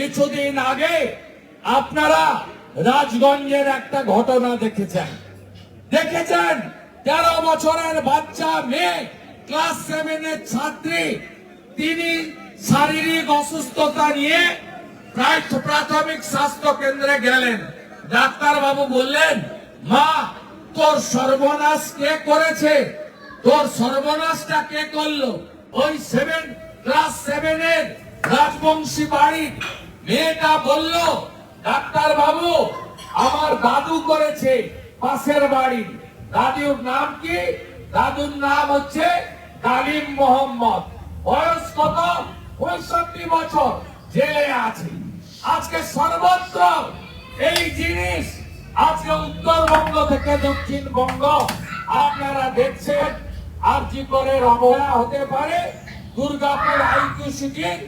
কিছুদিন আগে আপনারা রাজগঞ্জের একটা ঘটনা দেখেছেন। দেখেছেন? তেরো বছরের বাচ্চা, মেয়ে, ক্লাস সেভেনের ছাত্রী, তিনি শারীরিক অসুস্থতা নিয়ে প্রাথমিক স্বাস্থ্য কেন্দ্রে গেলেন। ডাক্তার বাবু বললেন, মা, তোর সর্বনাশ কে করেছে? তোর সর্বনাশটা কে করল? ওই সেভেন ক্লাস সেভেনের রাজবংশী বাড়ির মেয়েটা বলল, ডাক্তার বাবু, আমার দাদু করেছে পাশের বাড়ি। দাদুর নাম কি? দাদুর নাম হচ্ছে কালিম মোহাম্মদ। বয়স কত? পঁয়ষট্টি বছর। জেলে আছে। আজকে সর্বত্র এই জিনিস আজকে উত্তরবঙ্গ থেকে দক্ষিণবঙ্গ। আপনারা দেখছেন আর জি করে অবহেলা হতে পারে দুর্গাপুর আইকিউ সিটির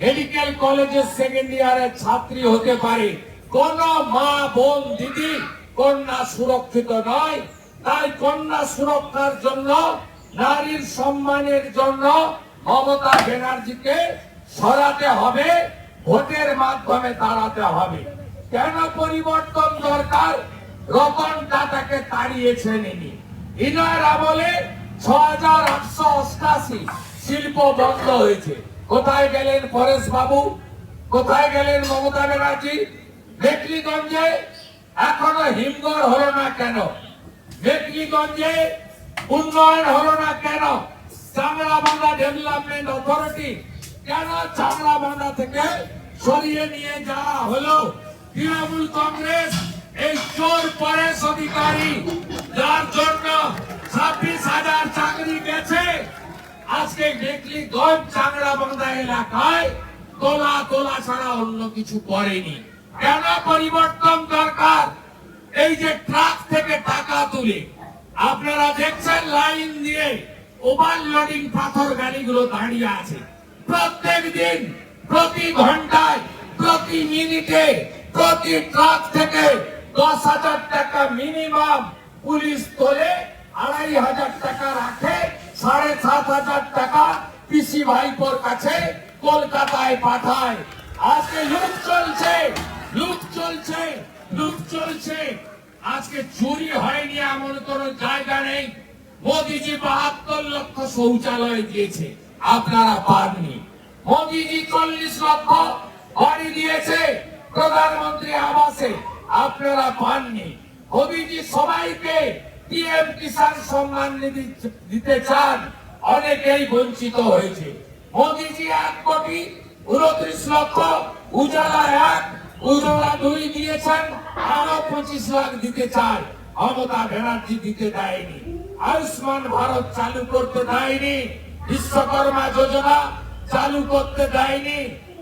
মেডিকেল কলেজের সেকেন্ড ইয়ারের ছাত্রী হতে পারে। কোন মা বোন, দিদি, কন্যা সুরক্ষিত নয়। তাই কন্যা সুরক্ষার জন্য, নারীর সম্মানের জন্য মমতা ব্যানার্জিকে সরাতে হবে, ভোটের মাধ্যমে দাঁড়াতে হবে। কেন পরিবর্তন দরকার? রতন টাটাকে তাড়িয়েছেন ইনি। ইনার আমলে ছ হাজার আটশো অষ্টাশি শিল্প বন্ধ হয়েছে। কোথায় গেলেন পরেশ বাবু? কোথায় গেলেন মমতা ব্যানার্জি? মেকলিগঞ্জে? এখনও হিমঘর হলো না কেন? মেকলিগঞ্জে উন্নয়ন হলো না কেন? চামড়াবান্ধা ডেভেলপমেন্ট অথরিটি কেন চামড়াবান্ধা থেকে সরিয়ে নিয়ে যাওয়া হলো? তৃণমূল কংগ্রেস এই চোর পরেশ অধিকারী, যার জন্য আজকে দেখলি গঞ্জ চাংড়াবান্ধা এলাকায়, তোলা তোলা ছাড়া অন্য কিছু করেনি। কেন পরিবর্তন দরকার? এই যে ট্রাক থেকে টাকা তুলে, আপনারা দেখছেন লাইন দিয়ে ওভারলোডিং পাথর গাড়িগুলো দাঁড়িয়ে আছে। প্রত্যেক দিন, প্রতি ঘন্টায়, প্রতি মিনিটে, প্রতি ট্রাক থেকে দশ হাজার টাকা মিনিমাম পুলিশ তোলে, আড়াই হাজার টাকা রাখে, সাড়ে সাত হাজার টাকা পিসি ভাইপোর কাছে কলকাতায় পাঠায়। আজকে লুট চলছে লুট চলছে লুট চলছে। আজকে চুরি হয়নি এমন কোন জায়গা নেই। মোদিজি বাহাত্তর লক্ষ শৌচালয় দিয়েছে, আপনারা পাননি। মোদিজি চল্লিশ লক্ষ বাড়ি দিয়েছে, প্রধানমন্ত্রী আবাসে, আপনারা পাননি। মোদিজি সবাইকে পিএম কিষাণ সম্মান নিধি দিতে চান। অনেকেই বঞ্চিত হয়েছে। মোদিজি এক কোটি উনত্রিশ লক্ষ, উজালা এক, উজালা দুই দিয়েছেন, আরও পঁচিশ লাখ দিতে চায়। মমতা ব্যানার্জি দিতে দেয়নি। আয়ুষ্মান ভারত চালু করতে দেয়নি। বিশ্বকর্মা যোজনা চালু করতে দেয়নি।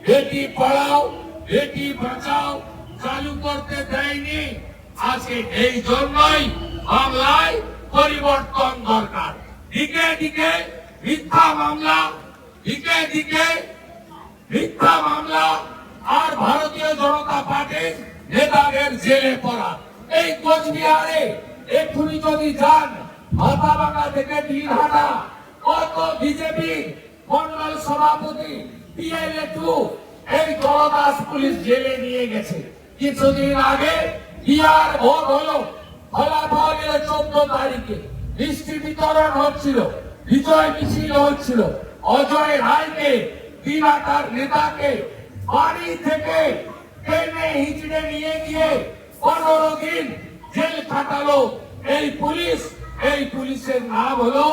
বেটি পড়াও, বেটি বাঁচাও চালু করতে দেয়নি। আজকে এই জন্যই বাংলায় পরিবর্তন দরকার। দিকে দিকে মিথ্যা মামলা, দিকে দিকে মিথ্যা মামলা, আর ভারতীয় জনতা পার্টির নেতাদের জেলে পড়া। এই কোচবিহারে এক্ষুনি যদি যান মাথাভাঙা থেকে দিনহাটা কত বিজেপি মন্ডল সভাপতি পিএলএ টু এই জনদাস পুলিশ জেলে নিয়ে গেছে। কিছুদিন আগে বিহার ভোট হলো, ফলাফল চোদ্দ তারিখে। মিষ্টি বিতরণ হচ্ছিল বিজয় মিছিল হচ্ছিল। অজয় রায়কে বিনা তার নেতাকে বাড়ি থেকে হিচড়ে নিয়ে গিয়ে পনেরো দিন জেল খাটালো। এই পুলিশ, এই পুলিশের নাম হলো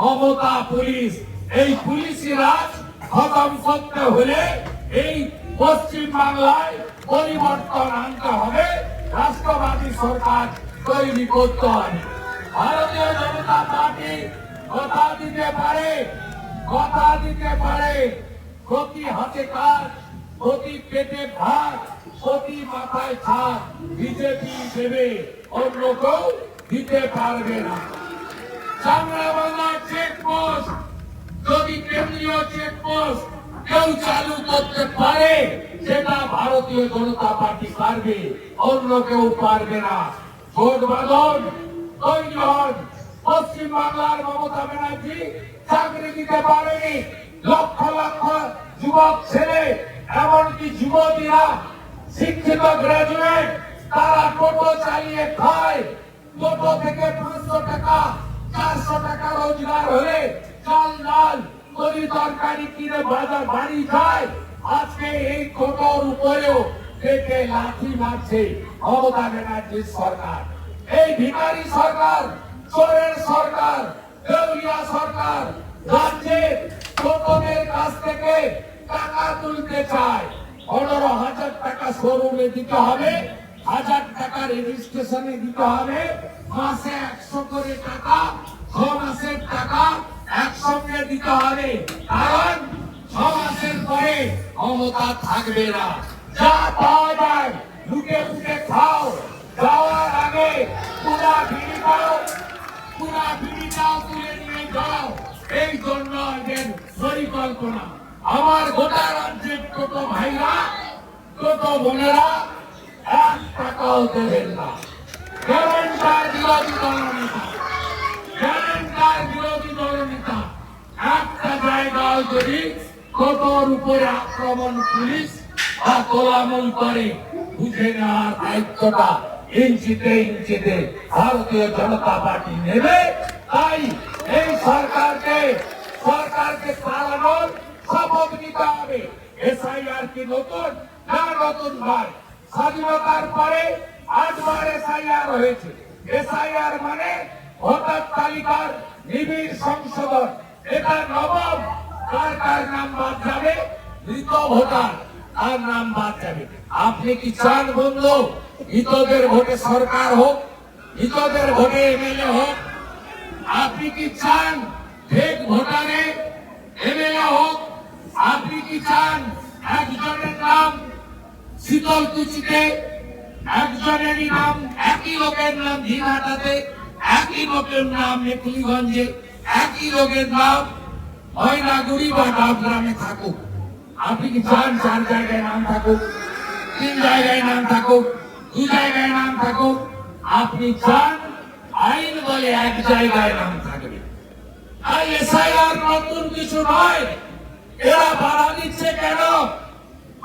মমতা পুলিশ। এই পুলিশি রাজ খতম করতে হলে এই পশ্চিম বাংলায় পরিবর্তন আনতে হবে। রাষ্ট্রবাদী সরকার তৈরি করতে হবে। ভারতীয় জনতা পার্টি, কথা দিতে পারে, কথা দিতে পারে। প্রতি হাতে কাজ প্রতি পেটে ভাত প্রতি মাথায় ছাদ, বিজেপি দেবে অন্য কেউ দিতে পারবে না। চামড়াবাংলা চেকপোস্ট যদি কেন্দ্রীয় চেকপোস্ট কেউ চালু করতে পারে, সেটা ভারতীয় জনতা পার্টি পারবে, অন্য কেউ পারবে না। ভোট বাদন তৈরি পশ্চিম বাংলার মমতা ব্যানার্জি চাকরি দিতে পারেনি। লক্ষ লক্ষ যুবক ছেলে, এমনকি যুবতীরা শিক্ষিত গ্রাজুয়েট তারা টোটো চালিয়ে খায়। টোটো থেকে পাঁচশো টাকা, চারশো টাকা রোজগার হলে চাল, ডাল তরি তরকারি কিনে বাজার, বাড়ি যায়। আজকে এই টোটোর উপরেও পেটে লাঠি মারছে মমতা ব্যানার্জির সরকার। এই ভিখারি সরকার, চোরের সরকার, দেউলিয়া সরকার রাজ্যের টোটোদের কাছ থেকে টাকা তুলতে চায়। পনেরো হাজার টাকা শোরুমে দিতে হবে, হাজার টাকা রেজিস্ট্রেশনে দিতে হবে। মাসে একশো করে টাকা, ছ মাসের টাকা একসঙ্গে দিতে হবে। কারণ ছ মাসের পরে ক্ষমতা থাকবে না। যা পাওয়া যায়, লুটে ফুটে খাও। যাওয়ার আগে পুরা ভিড়ি পাও, পুরা ভিড়িটাও তুলে নিয়ে যাও। এই জন্য এদের পরিকল্পনা। আমার গোটা রাজ্যের টোটো ভাইরা টোটো বোনেরা, এক টাকাও দেবেন না। গ্যারেন্টার বিরোধী দলনেতা গ্যারেন্টার বিরোধী দলনেতা একটা জায়গায় যদি টোটোর উপরে আক্রমণ পুলিশ বা তোলামূল করে, বুঝে নেওয়ার দায়িত্বটা ইঞ্চিতে ইঞ্চিতে ভারতীয় জনতা পার্টি নেবে, তাই এই সরকারকে সরকারকে চালানোর শপথ নিতে হবে। এসআইআর কি নতুন না নতুন ভাই? স্বাধীনতার পরে আটবার এসআইআর হয়েছে। এসআইআর মানে ভোটার তালিকার নিবিড় সংশোধন। এটা নবম কার কার নাম বাদ যাবে? মৃত ভোটার তার নাম বাদ যাবে? আপনি কি চান বন্ধু? মৃতদের ভোটে সরকার হোক মৃতদের ভোটে এমএলএ হোক, আপনি কি চান ফেক ভোটারে এমএলএ হোক? আপনি কি চান একজনের নাম শীতল কুচিতে, একজনেরই নাম একই লোকের নাম দিনহাটাতে, একই লোকের নাম মেকুলিগঞ্জে, একই লোকের নাম ময়নাগুড়ি বা ডাবগ্রামে থাকুক। আপনি কি চান চার জায়গায় নাম থাকুক, তিন জায়গায় নাম থাকুক? দু জায়গায় নাম থাকুক, আপনি চান আইন বলে এক জায়গায় নাম থাকবে। আর এসআইআর নতুন কিছু নয়, এরা বাধা দিচ্ছে কেন?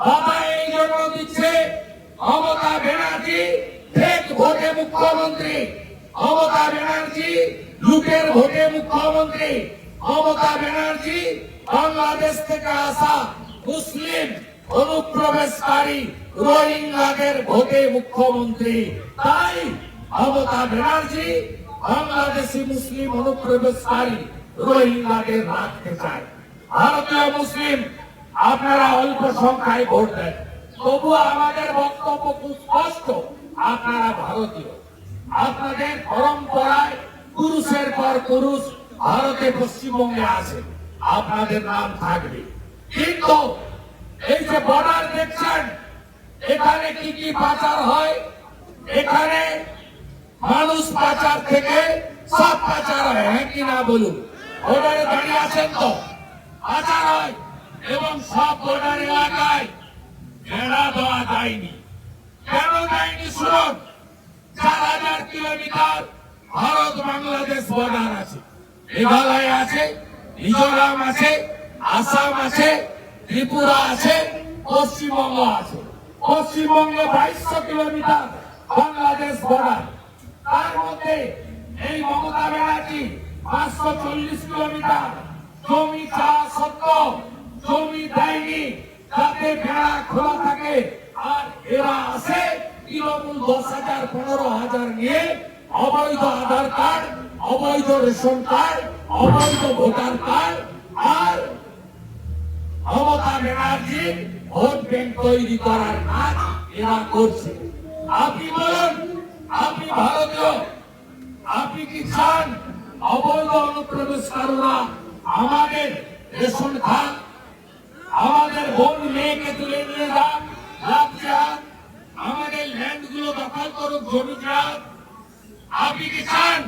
বাধা এই জন্য দিচ্ছে মমতা ব্যানার্জি, ফেক ভোটে মুখ্যমন্ত্রী। মমতা ব্যানার্জি, লুটের ভোটে মুখ্যমন্ত্রী। মমতা ব্যানার্জি, বাংলাদেশ থেকে আসা মুসলিম অনুপ্রবেশকারী। রোহিঙ্গাদের ভোটে মুখ্যমন্ত্রী। তাই মমতা ব্যানার্জি বাংলাদেশি মুসলিম অনুপ্রবেশকারী রোহিঙ্গাদের রাখতে চায়। ভারতীয় মুসলিম, আপনারা অল্প সংখ্যায় ভোট দেন। তবু আমাদের বক্তব্য খুব স্পষ্ট, আপনারা ভারতীয়। আপনাদের পরম্পরায় পুরুষের পর পুরুষ ভারতে পশ্চিমবঙ্গে আছে, আপনাদের নাম থাকবে। কিন্তু এই যে বর্ডার দেখছেন এখানে কি কি পাচার হয়? এখানে মানুষ পাচার থেকে সব পাচার হয় হ্যাঁ কি না বলুন? বর্ডারে দাঁড়িয়ে আছেন তো? পাচার হয় এবং সব বর্ডার এলাকায় বেড়া দেওয়া যায়নি। কেন যায়নি শুনুন? চার হাজার কিলোমিটার ভারত বাংলাদেশ বর্ডার আছে। মেঘালয় আছে, মিজোরাম আছে, আসাম আছে, ত্রিপুরা আছে, পশ্চিমবঙ্গ আছে। পশ্চিমবঙ্গে বাইশশো কিলোমিটার বাংলাদেশ বর্ডার তার মধ্যে এই মমতা ব্যানার্জি পাঁচশো চল্লিশ কিলোমিটার। জমি চাওয়া সত্ত্বেও জমি দেয়নি যাতে বেড়া খোলা থাকে। আর এরা আসে তৃণমূল দশ হাজার, পনেরো হাজার নিয়ে অবৈধ আধার কার্ড, অবৈধ রেশন কার্ড, অবৈধ ভোটার কার্ড। আর মমতা ব্যানার্জির ভোট ব্যাংক তৈরি করার কাজ এরা করছে। আপনি বলুন, আপনি ভারতীয়, আপনি কি চান অবৈধ অনুপ্রবেশকারীরা আমাদের রেশন খান আমাদের বোন মেয়েকে তুলে নিয়ে যান আমাদের ল্যান্ডগুলো দখল করুক, জমি যান আপনি কি চান?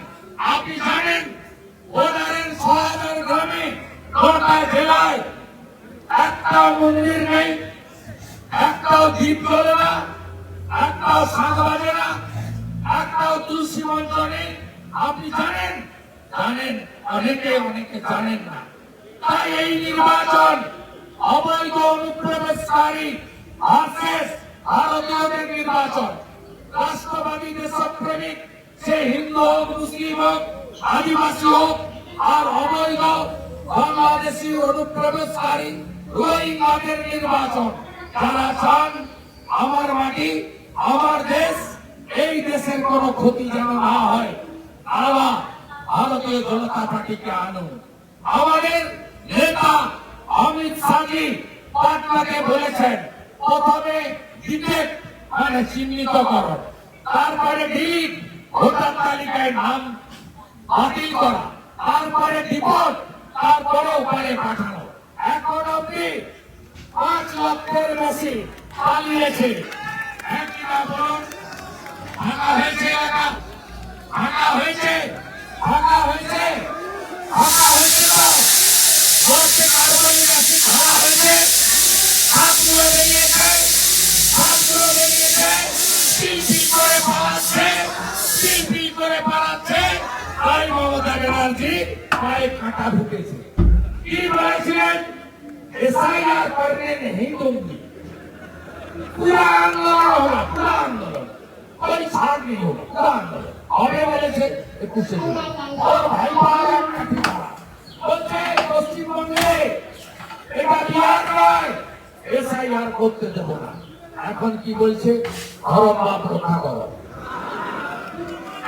আপনি জানেন ওনারের ছ হাজার গ্রামে জেলায় একটাও মন্দির নেই, একটাও দ্বীপ জ্বলে না, একটাও শাঁখ বাজে না, একটাও তুলসী মঞ্চ নেই। আপনি জানেন? জানেন। অনেকে অনেকে জানেন না। তাই এই নির্বাচন অবৈধ, অনুপ্রবেশকারী ভার্সেস ভারতীয়দের নির্বাচন। রাষ্ট্রবাদী দেশপ্রেমিক সে হিন্দু হোক, মুসলিম হোক, আদিবাসী হোক, আর অবৈধ, বাংলাদেশি, অনুপ্রবেশকারী রোহিঙ্গাদের নির্বাচন। যারা চান আমার মাটি, আমার দেশ, এই দেশের কোনো ক্ষতি যেন না হয়, তারা ভারতীয় জনতা পার্টিকে আনুন। আমাদের নেতা অমিত শাহজি পাটনাকে বলেছেন, প্রথমে ডিটেক্ট মানে চিহ্নিতকরণ। তারপরে ডিলিট, ভোটার তালিকায় নাম বাতিল করা। তারপরে ডিপোর্ট, তারপরে ওপারে পাঠানো। এখন অব্দি পাঁচ লক্ষের বেশি পালিয়েছে। হ্যাঁ ভাঙা হয়েছে ভাঙা হয়েছে ভাঙা হয়েছে, ভাঙা কাঁটা ঢুকেছে। কি বলেছিলেন এসআইআর করনে नहीं दूंगी पूरा आंदोलन होगा पूरा आंदोलन कोई छाड़ नहीं होगा पूरा आंदोलन হবে বলেছে একুশে জুলাই ওর ভাই পাড়া কাঠি পাড়া বলছে পশ্চিমবঙ্গে এটা বিহার নয় এসআইআর করতে দেবো না এখন কি বলছে ধরম বাপ রক্ষা করো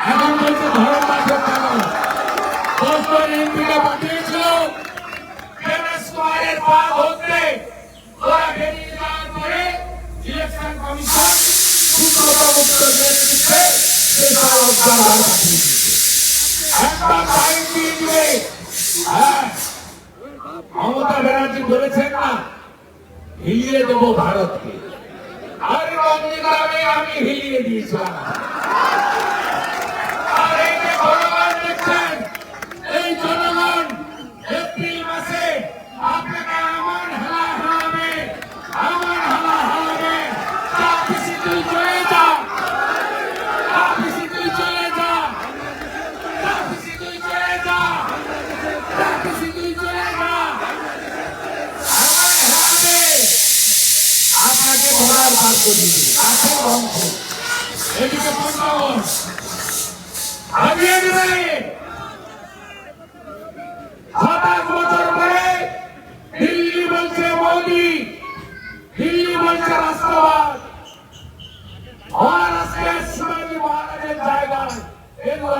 এখন বলছে ধরম বাপ রক্ষা করো দোস্তর এমপিকে পাঠিয়েছিল গণেশ একটা হ্যাঁ মমতা ব্যানার্জি বলেছেন না হিলিয়ে দেবো ভারতকে। আর নন্দীগ্রামে আমি হিলিয়ে দিয়েছিলাম।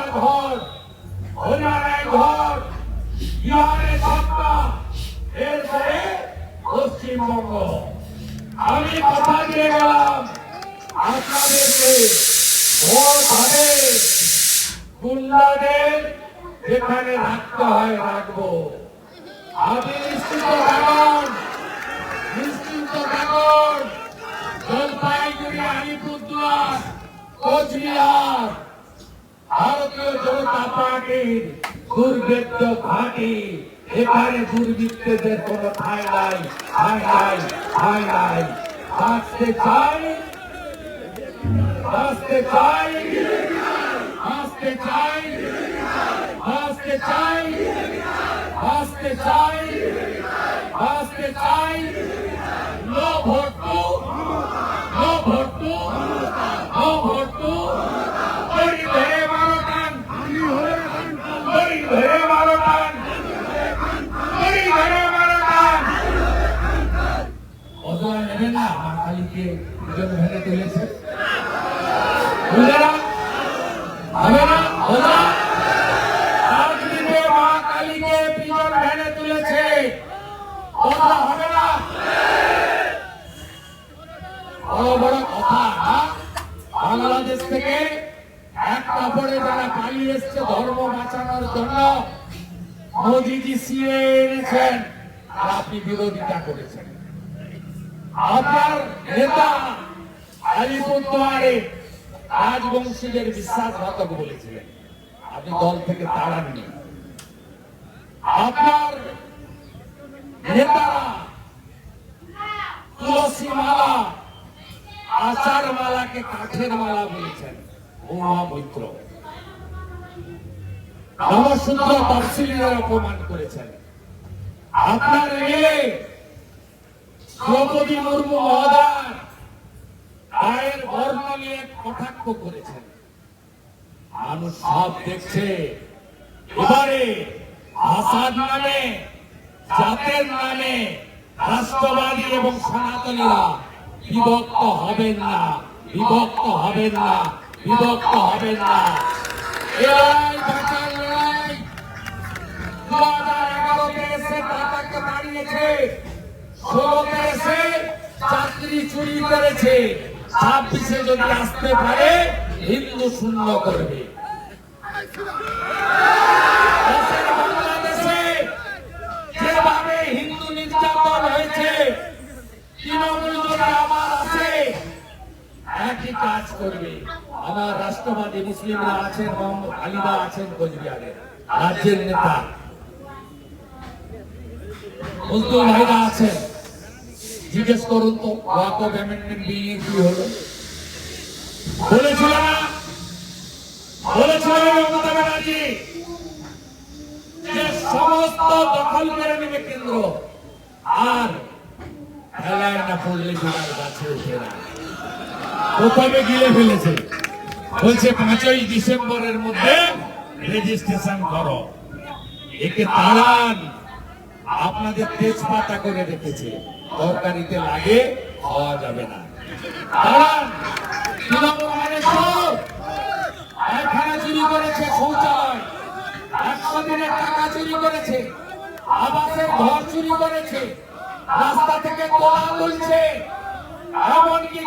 বেগুয়া ঘর হরিয়ানায় ঘর বিহারে সত্তা এরপরে পশ্চিমবঙ্গ। আমি কথা দিয়ে গেলাম আপনাদেরকে ভোট হবে গুন্ডাদের যেখানে রাখতে হয় রাখব। আপনি নিশ্চিত থাকুন নিশ্চিন্ত থাকুন জলপাইগুড়ি, আলিপুরদুয়ার, কোচবিহার। ভারতীয় জনতা পার্টির দুর্ভেদ্য ঘাঁটি, এখানে দুর্বৃত্তদের কোনো ঠাঁই নাই ঠাঁই নাই ঠাঁই নাই। বাঁচতে চাই বাঁচতে চাই বাঁচতে চাই বাঁচতে চাই বাঁচতে চাই বাঁচতে চাই। নো ভোট, নো অজয় না? মা কালীকে ভেঙে তুলেছে। বড় বড় কথা বাংলাদেশ থেকে এক কাপড়ে যারা পালিয়ে এসছে, ধর্ম বাঁচানোর জন্য আপনি বিরোধিতা করেছেন। আপনার নেতা আলিপুরদুয়ারে রাজবংশীদের বিশ্বাসঘাতক বলেছিলেন। আপনি দল থেকে তাড়াননি আপনার নেতারা তুলসী মালা আচার মালাকে কাঠের মালা বলেছেন। উমা মৈত্র। নমসূত্র তফসিলের অপমান করেছেন। আপনার এমএলএ দ্রৌপদী মুর্মু মহোদয় গায়ের বর্ণ নিয়ে কটাক্ষ করেছেন। মানুষ সব দেখছে। এবারে ভাষার নামে, জাতের নামে রাষ্ট্রবাদী এবং সনাতনীরা বিভক্ত হবেন না, বিভক্ত হবেন না, বিভক্ত হবেন না। এসে দাঁড়িয়েছে এসে চাকরি চুরি করেছে। ছাব্বিশে যদি আসতে পারে, হিন্দু শূন্য করবে। কাজ করবে। আমার রাষ্ট্রবাদী মুসলিমরা আছেন আছেন কোচবিহারে, রাজ্যের নেতা। মজদুর ভাইরা আছেন। জিজ্ঞেস করুন তো ওয়াকফ অ্যামেন্ডমেন্ট বিল নিয়ে কি হলো? আর ফেলেছে। বলছে, পাঁচই ডিসেম্বরের মধ্যে রেজিস্ট্রেশন করো। একে তাড়ান। আপনাদের তেজপাতা করে রেখেছে। তরকারিতে লাগে, খাওয়া যাবে না। চুরি টাকা চুরি ঘর চুরি করেছে, রাস্তা থেকে তোলা তুলছে। এমনকি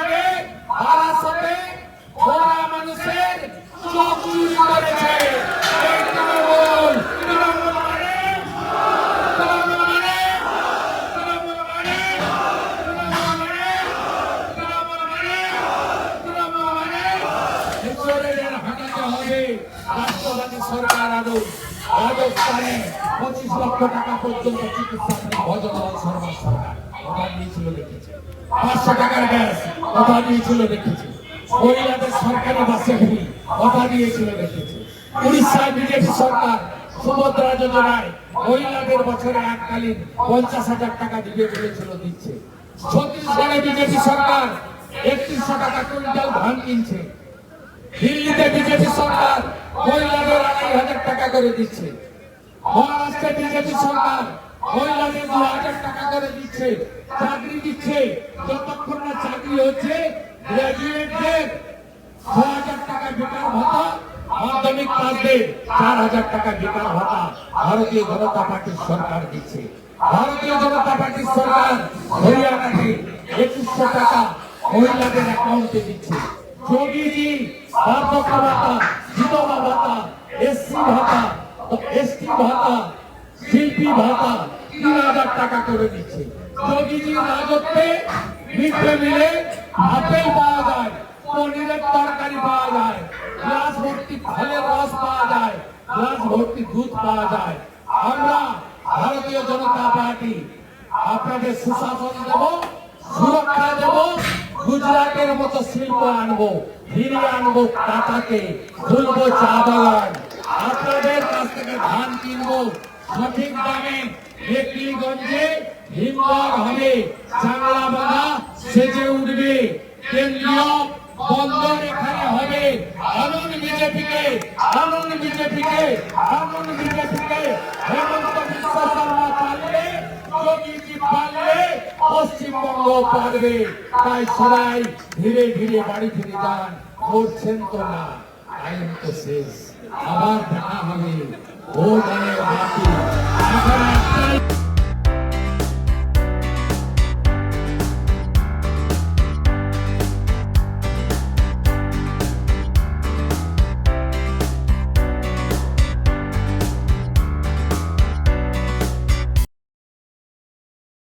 আগে মানুষের চোখ চুরি করেছে। তৃণমূল সরকার আরও রাজস্থানে পঁচিশ লক্ষ টাকা পর্যন্ত চিকিৎসা ভজনলাল সরকার কথা দিয়েছিল, দেখেছে। পাঁচশো টাকার গ্যাস কথা দিয়েছিল, দেখেছে। মহিলাদের সরকারি বাসে ফ্রি কথা দিয়েছিল, দেখেছে। উড়িষ্যায় বিজেপি সরকার সুভদ্রা যোজনায় মহিলাদের বছরে এককালীন পঞ্চাশ হাজার টাকা দিবে বলেছিল দিচ্ছে। ছত্তিশগড়ে বিজেপি সরকার একত্রিশশো টাকা কুইন্টাল ধান কিনছে। দিল্লিতে বিজেপি সরকার মহিলাদের আড়াই হাজার টাকা করে দিচ্ছে। মহারাষ্ট্রে বিজেপি সরকার মহিলাদের দু হাজার টাকা করে দিচ্ছে, চাকরি দিচ্ছে। যতক্ষণ না চাকরি হচ্ছে গ্রাজুয়েটদের ছ হাজার টাকা বেকার ভাতা, মাধ্যমিক পাসদের চার হাজার টাকা বেকার ভাতা ভারতীয় জনতা পার্টির সরকার দিচ্ছে। ভারতীয় জনতা পার্টির সরকার হরিয়ানাতে একুশশো টাকা মহিলাদের অ্যাকাউন্টে দিচ্ছে। যোগীজি বার্ধক্য ভাতা বিধবা ভাতা এসসি ভাতা এসটি ভাতা, শিল্পী ভাতা, তিন হাজার টাকা করে দিচ্ছে। যোগীজির রাজত্বে মিড মিলে আপেল পাওয়া যায়, পনিরের তরকারি পাওয়া যায় গ্লাস ভর্তি ফলের রস পাওয়া যায় গ্লাস ভর্তি দুধ পাওয়া যায়। আমরা ভারতীয় জনতা পার্টি আপনাদের সুশাসন দেব, সুরক্ষা দেব গুজরাটের মতো শিল্প আনব ফিরিয়ে আনব টাকাকে খুলবো চা বাগান। আপনাদের কাছ থেকে ধান কিনবো, সঠিক দামে মেকলিগঞ্জে হিমঘর হবে। চাংলা বাঁধা সেজে উঠবে। কেন্দ্রীয় বন্দর এখানে হবে। আনন্দ বিজেপিকে আনন্দ বিজেপিকে আনন্দ বিজেপিকে, হেমন্ত বিশ্ব শর্মা পশ্চিমবঙ্গ পারবে। তাই সবাই ধীরে ধীরে বাড়ি ফিরে যান করছেন তো না। টাইম তো শেষ। আবার দেখা হবে। ভোট বাকি এখন আর